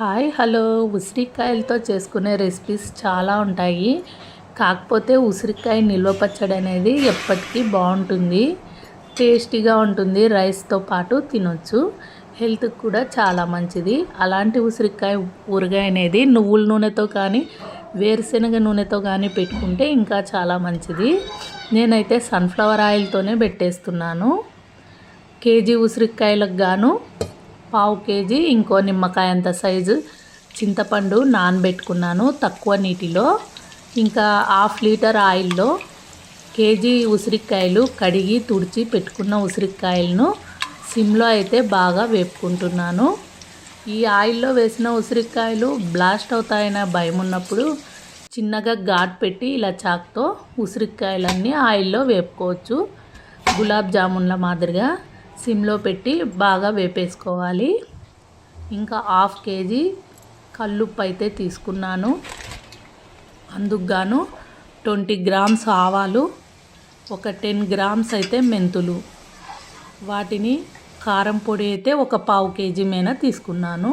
Hi hello. ఉసిరికాయలతో చేసుకునే recipes చాలా ఉంటాయి. కాకపోతే ఉసిరికాయ నిల్వ పచ్చడి అనేది ఎప్పటికీ బాగుంటుంది. టేస్టీగా ఉంటుంది. రైస్తో పాటు తినొచ్చు. హెల్త్కి కూడా చాలా మంచిది. అలాంటి ఉసిరికాయ ఊరగాయ అనేది నువ్వుల నూనెతో కానీ వేరుశనగ నూనెతో కానీ పెట్టుకుంటే ఇంకా చాలా మంచిది. నేనైతే సన్ఫ్లవర్ ఆయిల్తోనే పెట్టేస్తున్నాను. కేజీ ఉసిరికాయలకు గాను పావు కేజీ ఇంకో నిమ్మకాయ అంత సైజు చింతపండు నానబెట్టుకున్నాను తక్కువ నీటిలో. ఇంకా హాఫ్ లీటర్ ఆయిల్లో కేజీ ఉసిరికాయలు కడిగి తుడిచి పెట్టుకున్న ఉసిరికాయలను సిమ్లో అయితే బాగా వేపుకుంటున్నాను. ఈ ఆయిల్లో వేసిన ఉసిరికాయలు బ్లాస్ట్ అవుతాయనే భయం ఉన్నప్పుడు చిన్నగా ఘాట్ పెట్టి ఇలా చాక్తో ఉసిరికాయలన్నీ ఆయిల్లో వేపుకోవచ్చు. గులాబ్ జామున్ల మాదిరిగా సిమ్లో పెట్టి బాగా వేపేసుకోవాలి. ఇంకా హాఫ్ కేజీ కల్లుప్పు అయితే తీసుకున్నాను. అందుకు గాను ట్వంటీ గ్రామ్స్ ఆవాలు ఒక టెన్ గ్రామ్స్ అయితే మెంతులు. వాటిని కారం పొడి అయితే ఒక పావు కేజీ మీద తీసుకున్నాను.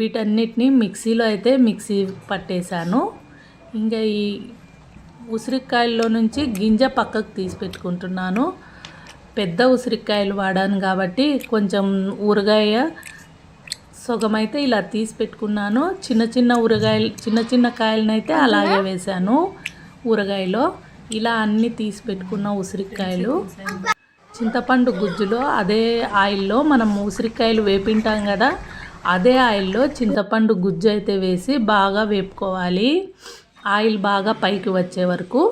వీటన్నిటిని మిక్సీలో అయితే మిక్సీ పట్టేశాను. ఇంకా ఈ ఉసిరికాయల్లో నుంచి గింజ పక్కకు తీసి పెట్టుకుంటున్నాను. పెద్ద ఉసిరికాయలు వాడాను కాబట్టి కొంచెం ఊరగాయ సగమైతే ఇలా తీసి పెట్టుకున్నాను. చిన్న చిన్న ఊరగాయలు చిన్న చిన్న కాయలనైతే అలాగే వేశాను ఊరగాయలో. ఇలా అన్నీ తీసి పెట్టుకున్న ఉసిరికాయలు. చింతపండు గుజ్జులో అదే ఆయిల్లో మనం ఉసిరికాయలు వేపింటాం కదా అదే ఆయిల్లో చింతపండు గుజ్జు అయితే వేసి బాగా వేపుకోవాలి. ఆయిల్ బాగా పైకి వచ్చే వరకు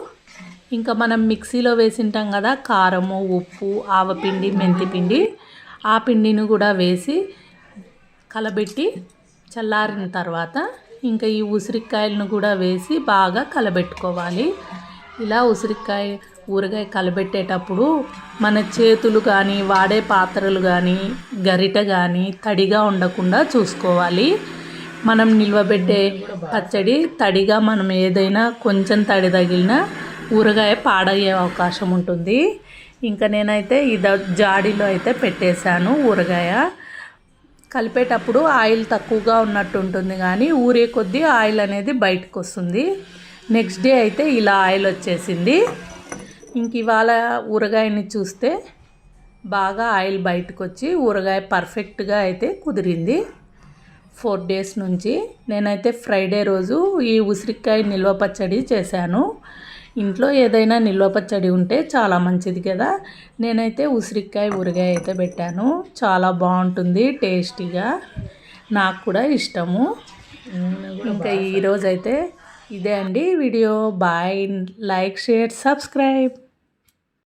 ఇంకా మనం మిక్సీలో వేసింటాం కదా కారము ఉప్పు ఆవపిండి మెంతిపిండి. ఆ పిండిని కూడా వేసి కలబెట్టి చల్లారిన తర్వాత ఇంకా ఈ ఉసిరికాయలను కూడా వేసి బాగా కలబెట్టుకోవాలి. ఇలా ఉసిరికాయ ఊరగాయ కలబెట్టేటప్పుడు మన చేతులు కానీ వాడే పాత్రలు కానీ గరిట కానీ తడిగా ఉండకుండా చూసుకోవాలి. మనం నిల్వబెట్టే పచ్చడి తడిగా మనం ఏదైనా కొంచెం తడి తగిలినా ఊరగాయ పాడయ్యే అవకాశం ఉంటుంది. ఇంకా నేనైతే ఇద జాడీలో అయితే పెట్టేశాను ఊరగాయ. కలిపేటప్పుడు ఆయిల్ తక్కువగా ఉన్నట్టు ఉంటుంది కానీ ఊరే కొద్దీ ఆయిల్ అనేది బయటకు వస్తుంది. నెక్స్ట్ డే అయితే ఇలా ఆయిల్ వచ్చేసింది. ఇంక ఇవాళ ఊరగాయని చూస్తే బాగా ఆయిల్ బయటకు వచ్చి ఊరగాయ పర్ఫెక్ట్గా అయితే కుదిరింది. ఫోర్ డేస్ నుంచి నేనైతే ఫ్రైడే రోజు ఈ ఉసిరికాయ నిల్వ పచ్చడి చేశాను. ఇంట్లో ఏదైనా నిల్వ పచ్చడి ఉంటే చాలా మంచిది కదా. నేనైతే ఉసిరికాయ ఊరగాయ అయితే పెట్టాను. చాలా బాగుంటుంది టేస్టీగా. నాకు కూడా ఇష్టము. ఇంకా ఈరోజైతే ఇదే అండి video. Bye like share subscribe.